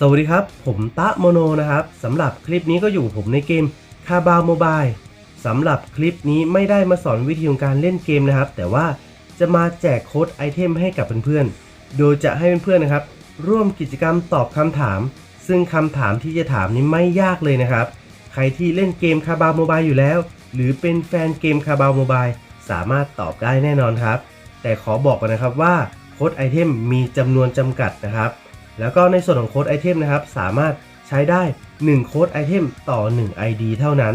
สวัสดีครับ ผมตะโมโนนะครับสำหรับคลิปนี้ก็อยู่ผมในเกมคาบาโมบายสำหรับคลิปนี้ไม่ได้มาสอนวิธีของการเล่นเกมนะครับ แต่ว่าจะมาแจกโค้ดไอเทมให้กับเพื่อนๆ โดยจะให้เพื่อนๆนะครับ ร่วมกิจกรรมตอบคำถาม ซึ่งคำถามที่จะถามนี้ไม่ยากเลยนะครับ ใครที่เล่นเกมคาบาโมบายอยู่แล้ว หรือเป็นแฟนเกมคาบาโมบายสามารถตอบได้แน่นอนครับ แต่ขอบอกกันนะครับว่าโค้ดไอเทมมีจำนวนจำกัดนะครับ แล้วก็ในส่วนของโค้ดไอเทมนะครับ สามารถใช้ได้ 1 โค้ดไอเทมต่อ 1 ID เท่านั้น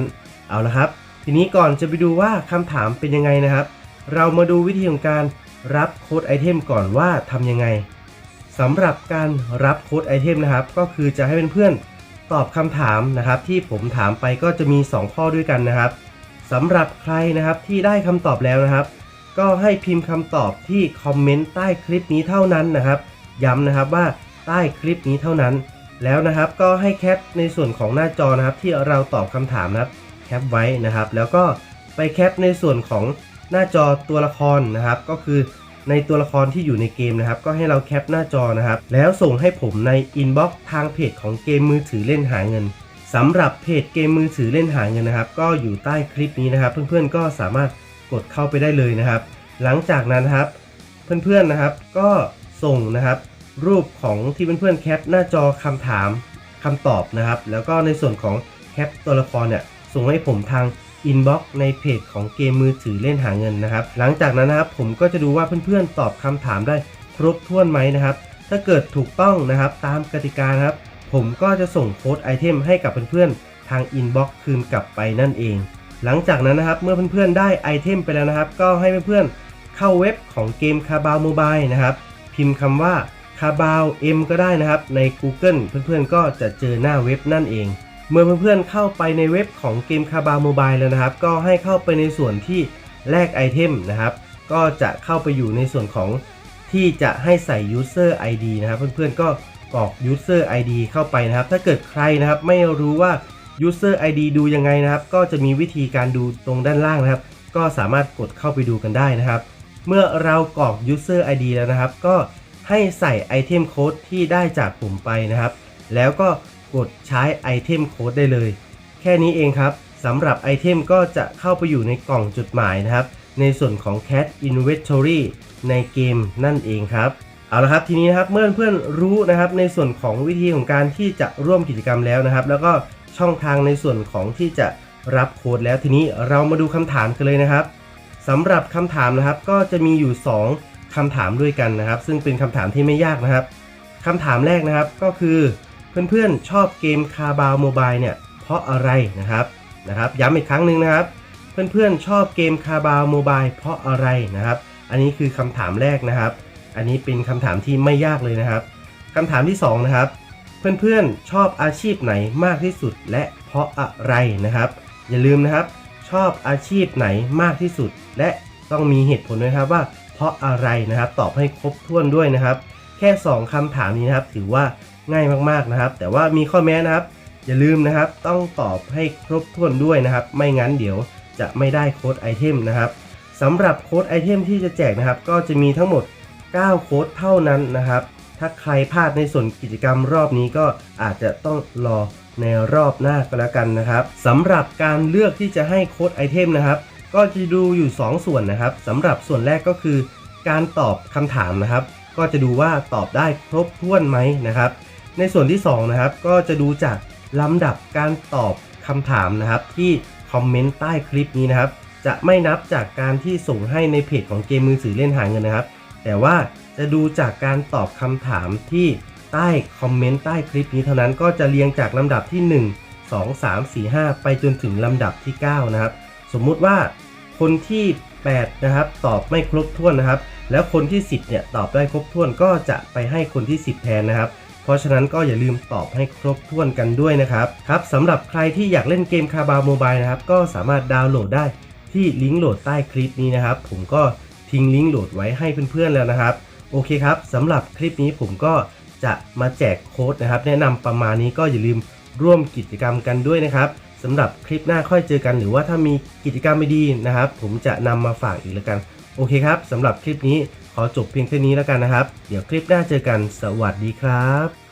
เอาละครับ ทีนี้ก่อนจะไปดูว่าคำถามเป็นยังไงนะครับ เรามาดูวิธีของการรับโค้ดไอเทมก่อนว่าทำยังไงสำหรับการรับโค้ดไอเทมนะครับ ก็คือจะให้เพื่อนๆตอบคำถามนะครับ ที่ผมถามไปก็จะมี 2 ข้อด้วยกันนะครับสำหรับใครนะครับที่ได้คำตอบแล้วนะครับ ก็ให้พิมพ์คำตอบที่คอมเมนต์ใต้คลิปนี้เท่านั้นนะครับ ย้ำนะครับว่า ใต้คลิปนี้เท่านั้น แล้วนะครับก็ให้แคปในส่วนของหน้าจอนะครับที่เราตอบคำถามนะครับแคปไว้นะครับ แล้วก็ไปแคปในส่วนของหน้าจอตัวละครนะครับ ก็คือในตัวละครที่อยู่ในเกมนะครับ ก็ให้เราแคปหน้าจอนะครับ แล้วส่งให้ผมในอินบ็อกซ์ทางเพจของเกมมือถือเล่นหาเงินสำหรับเพจเกมมือถือเล่นหาเงินนะครับ ก็อยู่ใต้คลิปนี้นะครับ เพื่อนๆก็สามารถกดเข้าไปได้เลยนะครับ หลังจากนั้นนะครับ เพื่อนๆนะครับ ก็ส่งนะครับ รูปของที่เพื่อนๆแคปหน้าจอคำถามคำตอบนะครับ แล้วก็ในส่วนของแคปตัวละครเนี่ยส่งให้ผมทางอินบ็อกซ์ในเพจของเกมมือถือเล่นหาเงินนะครับ หลังจากนั้นนะครับผมก็จะดูว่าเพื่อนๆตอบคำถามได้ครบถ้วนไหมนะครับ ถ้าเกิดถูกต้องนะครับตามกติกาครับ ผมก็จะส่งโค้ดไอเทมให้กับเพื่อนๆทางอินบ็อกซ์คืนกลับไปนั่นเอง หลังจากนั้นนะครับเมื่อเพื่อนๆได้ไอเทมไปแล้วนะครับ ก็ให้เพื่อนๆเข้าเว็บของเกมคาบาวโมบายนะครับ พิมพ์คำว่า คาบาว M ก็ได้นะครับ ใน Google เพื่อนๆก็จะเจอหน้าเว็บนั่นเอง เมื่อเพื่อนๆเข้าไปในเว็บของเกมคาบาวโมบายแล้วนะครับ ก็ให้เข้าไปในส่วนที่แลกไอเทมนะครับ ก็จะเข้าไปอยู่ในส่วนของที่จะให้ใส่ user ID นะครับ เพื่อนๆก็กรอก user ID เข้าไปนะครับ ถ้าเกิดใครนะครับไม่รู้ว่า user ID ดูยังไงนะครับ ก็จะมีวิธีการดูตรงด้านล่างนะครับ ก็สามารถกดเข้าไปดูกันได้นะครับ เมื่อเรากรอก user ID แล้วนะครับ ก็ ให้ใส่ไอเทมโค้ดที่ได้จากผมไปนะครับ แล้วก็กดใช้ไอเทมโค้ดได้เลย แค่นี้เองครับสำหรับไอเทมก็จะเข้าไปอยู่ในกล่องจดหมายนะครับ ในส่วนของ Cat Inventory ในเกมนั่นเองครับ เอาละครับทีนี้นะครับเมื่อเพื่อนรู้นะครับในส่วนของวิธีของการที่จะร่วมกิจกรรมแล้วนะครับ แล้วก็ช่องทางในส่วนของที่จะรับโค้ดแล้วทีนี้เรามาดูคำถามกันเลยนะครับสำหรับคำถามนะครับก็จะมีอยู่ 2 คำถามด้วยกันนะครับ ซึ่งเป็นคำถามที่ไม่ยากนะครับคำถามแรกนะครับก็คือเพื่อนๆชอบเกมคาบาวโมบายเนี่ยเพราะอะไรนะครับนะครับ ย้ำอีกครั้งหนึ่งนะครับ เพื่อนๆชอบเกมคาบาวโมบายเพราะอะไรนะครับ อันนี้คือคำถามแรกนะครับ อันนี้เป็นคำถามที่ไม่ยากเลยนะครับคำถามที่สองนะครับเพื่อนๆชอบอาชีพไหนมากที่สุดและเพราะอะไรนะครับ อย่าลืมนะครับ ชอบอาชีพไหนมากที่สุด และต้องมีเหตุผลด้วยครับว่า เพราะอะไรนะครับ ตอบให้ครบถ้วนด้วยนะครับ แค่ 2คำถามนี้นะครับ ถือว่าง่ายมากๆนะครับ แต่ว่ามีข้อแม้นะครับ อย่าลืมนะครับ ต้องตอบให้ครบถ้วนด้วยนะครับ ไม่งั้นเดี๋ยวจะไม่ได้โค้ดไอเทมนะครับสำหรับโค้ดไอเทมที่จะแจกนะครับ ก็จะมีทั้งหมด 9 โค้ดเท่านั้นนะครับ ถ้าใครพลาดในส่วนกิจกรรมรอบนี้ก็อาจจะต้องรอในรอบหน้าก็แล้วกันนะครับสำหรับการเลือกที่จะให้โค้ดไอเทมนะครับ ก็จะดูอยู่ 2 ส่วนนะครับสำหรับส่วนแรกก็คือ การตอบคำถามนะครับ ก็จะดูว่าตอบได้ครบถ้วนไหมนะครับ ในส่วนที่2นะครับก็จะดูจากลำดับการตอบคำถามนะครับ ที่คอมเมนต์ใต้คลิปนี้นะครับ จะไม่นับจากการที่ส่งให้ในเพจของเกมมือถือเล่นหาเงินนะครับ แต่ว่าจะดูจากการตอบคำถามที่ใต้คอมเมนต์ใต้คลิปนี้เท่านั้นก็จะเรียงจากลำดับที่ 1 2 3 4 5 ไปจนถึงลำดับที่ 9 นะครับ สมมุติว่า คนที่ 8 นะครับ ตอบไม่ครบถ้วนนะครับ แล้วคนที่ 10 เนี่ยตอบได้ครบถ้วนก็จะไปให้คนที่ 10 แทนนะครับ เพราะฉะนั้นก็อย่าลืมตอบให้ครบถ้วนกันด้วยนะครับ ครับสำหรับใครที่อยากเล่นเกมคาบาโมบายนะครับ ก็สามารถดาวน์โหลดได้ที่ลิงก์โหลดใต้คลิปนี้นะครับ ผมก็ทิ้งลิงก์โหลดไว้ให้เพื่อนๆแล้วนะครับ โอเคครับสำหรับคลิปนี้ผมก็จะมาแจกโค้ดนะครับ แนะนำประมาณนี้ก็อย่าลืมร่วมกิจกรรมกันด้วยนะครับ สำหรับคลิปหน้าค่อยเจอกันหรือว่าถ้ามีกิจกรรมไม่ดีนะครับ ผมจะนำมาฝากอีกแล้วกัน โอเคครับสำหรับคลิปนี้ขอจบเพียงแค่นี้แล้วกันนะครับ เดี๋ยวคลิปหน้าเจอกันสวัสดีครับ